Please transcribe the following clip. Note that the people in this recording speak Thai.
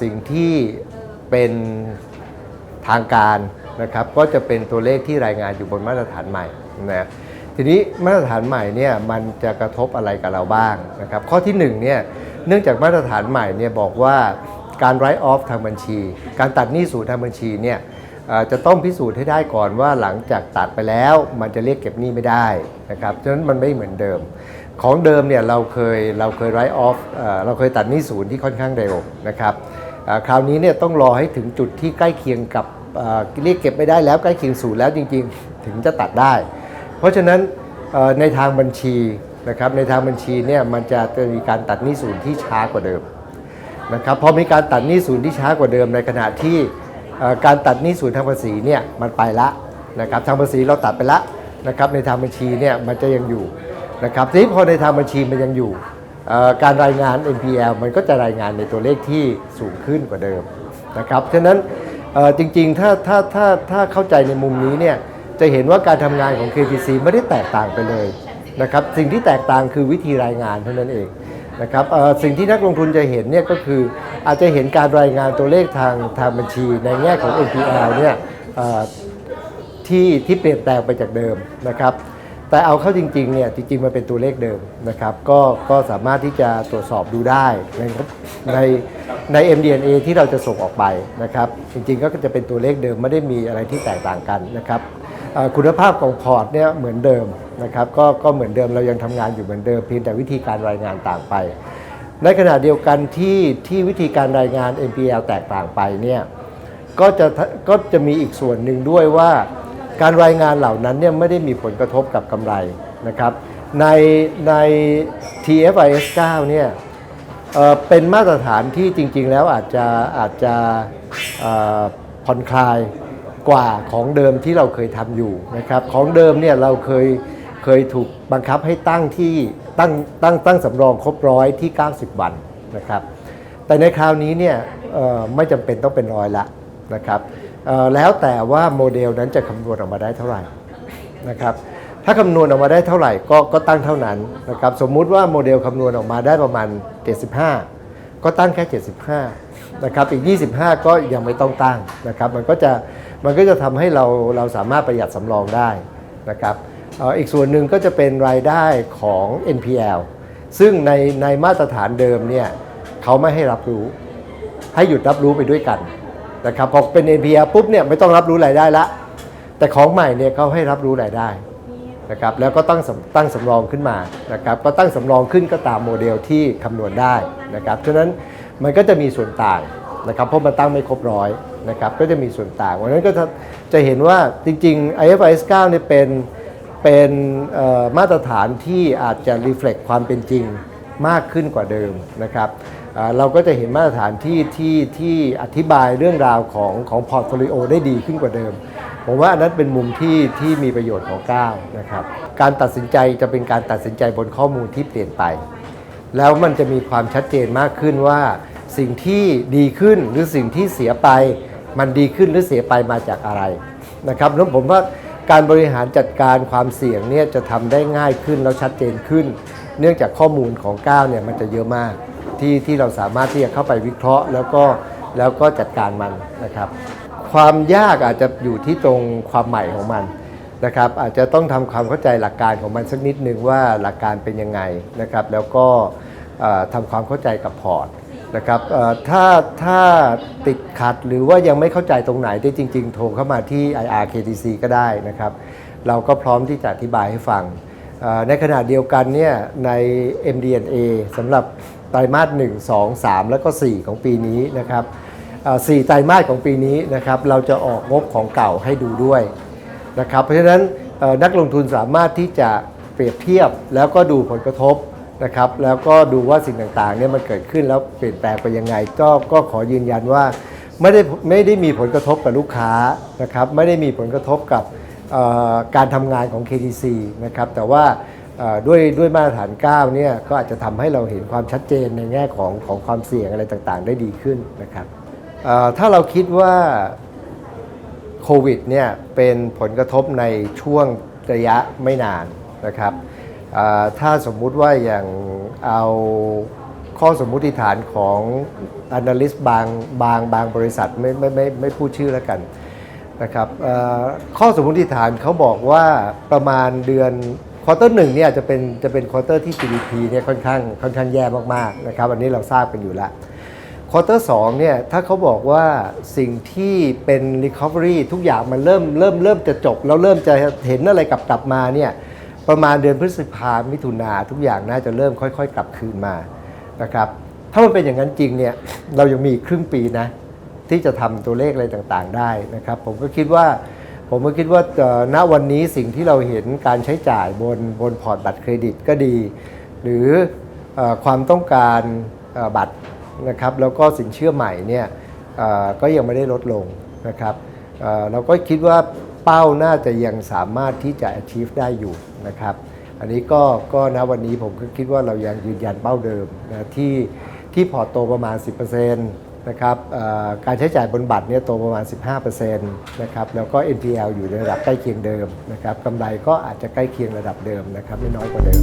สิ่งที่เป็นทางการนะครับก็จะเป็นตัวเลขที่รายงานอยู่บนมาตรฐานใหม่นะทีนี้มาตรฐานใหม่เนี่ยมันจะกระทบอะไรกับเราบ้างนะครับข้อที่หนึ่งเนี่ยเนื่องจากมาตรฐานใหม่เนี่ยบอกว่าการ write off ทางบัญชี การตัดหนี้ศูนย์ทางบัญชีเนี่ยจะต้องพิสูจน์ให้ได้ก่อนว่าหลังจากตัดไปแล้ว มันจะเรียกเก็บหนี้ไม่ได้นะครับฉะนั้นมันไม่เหมือนเดิม ของเดิมเนี่ยเราเคยเราเคย write off เอ่อเราเคยตัดหนี้ศูนย์ที่ค่อนข้างเร็วนะครับคราวนี้เนี่ยต้องรอให้ถึงจุดที่ใกล้เคียงกับเรียกเก็บไม่ได้แล้วใกล้เคียงศูนย์แล้วจริง ๆ ถึงจะตัดได้ เพราะฉะนั้นในทางบัญชีนะครับในทางบัญชีเนี่ยมันจะจะมีการตัดหนี้ศูนย์ที่ช้ากว่าเดิมนะครับพอมีการตัดหนี้ศูนย์ที่ช้ากว่าเดิมในขณะที่การตัดหนี้ศูนย์ทางภาษีเนี่ยมันไปละนะครับทางภาษีเราตัดไปละนะครับในทางบัญชีเนี่ยมันจะยังอยู่ นะครับทีนี้พอในทางบัญชีมันยังอยู่ การรายงาน NPL มันก็จะรายงานในตัวเลขที่สูงขึ้นกว่าเดิมนะครับฉะนั้นจริงๆ ถ้าถ้าถ้าถ้าเข้าใจในมุมนี้เนี่ยจะเห็นว่าการทำงานของ KTC ไม่ได้แตกต่างไปเลยนะครับสิ่งที่แตกต่างคือวิธีรายงานเท่านั้นเองนะครับสิ่งที่นักลงทุนจะเห็นเนี่ยก็คืออาจจะเห็นการรายงานตัวเลขทางทางบัญชี ในแง่ของ NPL เนี่ยที่ที่เปลี่ยนแปลงไปจากเดิมนะครับ แต่เอาเข้าจริงๆเนี่ยจริงๆมันเป็นตัวเลขเดิมนะครับก็ก็สามารถที่จะตรวจสอบดูได้ในในใน MDNA ที่เราจะส่งออกไปนะครับจริงๆก็จะเป็นตัวเลขเดิมไม่ได้มีอะไรที่แตกต่างกันนะครับคุณภาพของพอร์ตเนี่ยเหมือนเดิมนะครับก็ก็เหมือนเดิมเรายังทำงานอยู่เหมือนเดิมเพียงแต่วิธีการรายงานต่างไป ในขณะเดียวกันที่ที่วิธีการรายงาน NPL แตกต่างไปเนี่ยก็จะก็จะมีอีกส่วนหนึ่งด้วยว่า การรายงานเหล่านั้นเนี่ยไม่ได้มีผลกระทบกับกำไรนะครับ ในใน TFIS 9เนี่ยเอ่อเป็นมาตรฐานที่จริง ๆ แล้วอาจจะอาจจะเอ่อผ่อนคลายกว่าของเดิมที่เราเคยทำอยู่นะครับ ของเดิมเนี่ยเราเคยเคยถูกบังคับให้ตั้งที่ตั้งตั้งตั้งสำรองครบร้อยที่ 90 วันนะครับ แต่ในคราวนี้เนี่ยเอ่อไม่จำเป็นต้องเป็นร้อยละนะครับ แล้วแต่ว่าโมเดลนั้นจะคำนวณออกมาได้เท่าไหร่นะครับถ้าคำนวณออกมาได้เท่าไหร่ก็ก็ตั้งเท่านั้นนะครับสมมุติว่าโมเดลคำนวณออกมาได้ประมาณ 75 ก็ตั้งแค่ 75นะครับอีก 25 ก็ยังไม่ต้องตั้งนะครับมันก็จะมันก็จะทำให้เราเราสามารถประหยัดสำรองได้นะครับอีกส่วนหนึ่งก็จะเป็นรายได้ของ NPL ซึ่งในในมาตรฐานเดิมเนี่ยเขาไม่ให้รับรู้ ให้หยุดรับรู้ไปด้วยกัน นะครับพอเป็น NPL ปุ๊บเนี่ยไม่ต้องรับรู้รายได้ละ แต่ของใหม่เนี่ยเขาให้รับรู้รายได้นะครับแล้วก็ตั้งตั้งสำรองขึ้นมานะครับก็ตั้งสำรองขึ้นก็ตามโมเดลที่คำนวณได้นะครับฉะนั้นมันก็จะมีส่วนต่างนะครับเพราะมันตั้งไม่ครบร้อยนะครับก็จะมีส่วนต่างวันนั้นก็จะจะเห็นว่าจริงๆ IFRS 9เนี่ยเป็นเป็นมาตรฐานที่อาจจะ reflect ความเป็นจริงมากขึ้นกว่าเดิมนะครับ เราก็จะเห็นมาตรฐานที่ที่ที่อธิบายเรื่องราวของของพอร์ตโฟลิโอได้ดีขึ้นกว่าเดิม ผมว่าอันนั้นเป็นมุมที่ที่มีประโยชน์ของก้าวนะครับ การตัดสินใจจะเป็นการตัดสินใจบนข้อมูลที่เปลี่ยนไป แล้วมันจะมีความชัดเจนมากขึ้นว่า สิ่งที่ดีขึ้นหรือสิ่งที่เสียไป มันดีขึ้นหรือเสียไปมาจากอะไรนะครับแล้วผมว่าการบริหารจัดการความเสี่ยงเนี่ยจะทำได้ง่ายขึ้นแล้วชัดเจนขึ้น เนื่องจากข้อมูลของก้าวเนี่ยมันจะเยอะมาก ที่ที่เราสามารถที่จะเข้าไปวิเคราะห์ แล้วก็แล้วก็จัดการมันนะครับ ความยากอาจจะอยู่ที่ตรงความใหม่ของมันนะครับ อาจจะต้องทำความเข้าใจหลักการของมันสักนิดนึงว่าหลักการเป็นยังไงนะครับ แล้วก็เอ่อทำความเข้าใจกับพอร์ตนะครับถ้าถ้าติดขัดหรือว่ายังไม่เข้าใจตรงไหนที่จริง ๆ โทรเข้ามาที่ IRKTC ก็ได้นะครับ เราก็พร้อมที่จะอธิบายให้ฟัง ในขณะเดียวกันเนี่ยใน MDNA สำหรับ ไตรมาส1 2 3 แล้วก็ 4 ของปีนี้นะครับสี่ไตรมาสของปีนี้นะครับเราจะออกงบของเก่าให้ดูด้วยนะครับเพราะฉะนั้นนักลงทุนสามารถที่จะเปรียบเทียบแล้วก็ดูผลกระทบนะครับแล้วก็ดูว่าสิ่งต่างๆเนี่ยมันเกิดขึ้นแล้วเปลี่ยนแปลงไปยังไงก็ก็ขอยืนยันว่าไม่ได้ไม่ได้มีผลกระทบกับลูกค้านะครับไม่ได้มีผลกระทบกับการทำงานของ KTC นะครับแต่ว่า ด้วยด้วยมาตรฐาน 9 เนี่ยก็อาจจะทำให้เราเห็นความชัดเจนในแง่ของของความเสี่ยงอะไรต่างๆ ได้ดีขึ้นนะครับถ้าเราคิดว่าโควิดเนี่ยเป็นผลกระทบในช่วงระยะไม่นานนะครับถ้าสมมุติว่าอย่างเอาข้อสมมุติฐานของ analyst บางบางบางบริษัทไม่ไม่ไม่ไม่พูดชื่อแล้วกันนะครับข้อสมมุติฐานเขาบอกว่าประมาณเดือน ควอเตอร์หนึ่งเนี่ยจะเป็นจะเป็นควอเตอร์ที่ GDP เนี่ยค่อนข้างค่อนข้างแย่มากๆนะครับอันนี้เราทราบกันอยู่แล้วควอเตอร์สองเนี่ยถ้าเขาบอกว่าสิ่งที่เป็น Recovery ทุกอย่างมันเริ่มเริ่มเริ่มจะจบ แล้วเริ่มจะเห็นอะไรกลับกลับมาเนี่ยประมาณเดือนพฤษภามิถุนาทุกอย่างน่าจะเริ่มค่อย ๆ กลับคืนมานะครับถ้ามันเป็นอย่างนั้นจริงเนี่ยเรายังมีครึ่งปีนะที่จะทำตัวเลขอะไรต่างๆ ได้นะครับผมก็คิดว่า ผมก็คิดว่าณวันนี้สิ่งที่เราเห็นการใช้จ่ายบนบนพอร์ตบัตรเครดิตก็ดี หรืออความต้องการบัตรนะครับแล้วก็สินเชื่อใหม่เนี่ยก็ยังไม่ได้ลดลงนะครับเเราก็คิดว่าเป้าน่าจะยังสามารถที่จะ achieve ได้อยู่นะครับ อันนี้ก็ก็นะวันนี้ผมก็คิดว่าเรายังยืนยันเป้าเดิมนะที่ที่พอโตประมาณ 10% นะครับการใช้จ่ายบนบัตรเนี่ยโตประมาณ 15%นะครับแล้วก็ NPL อยู่ในระดับใกล้เคียงเดิมนะครับกำไรก็อาจจะใกล้เคียงระดับเดิมนะครับไม่น้อยกว่าเดิม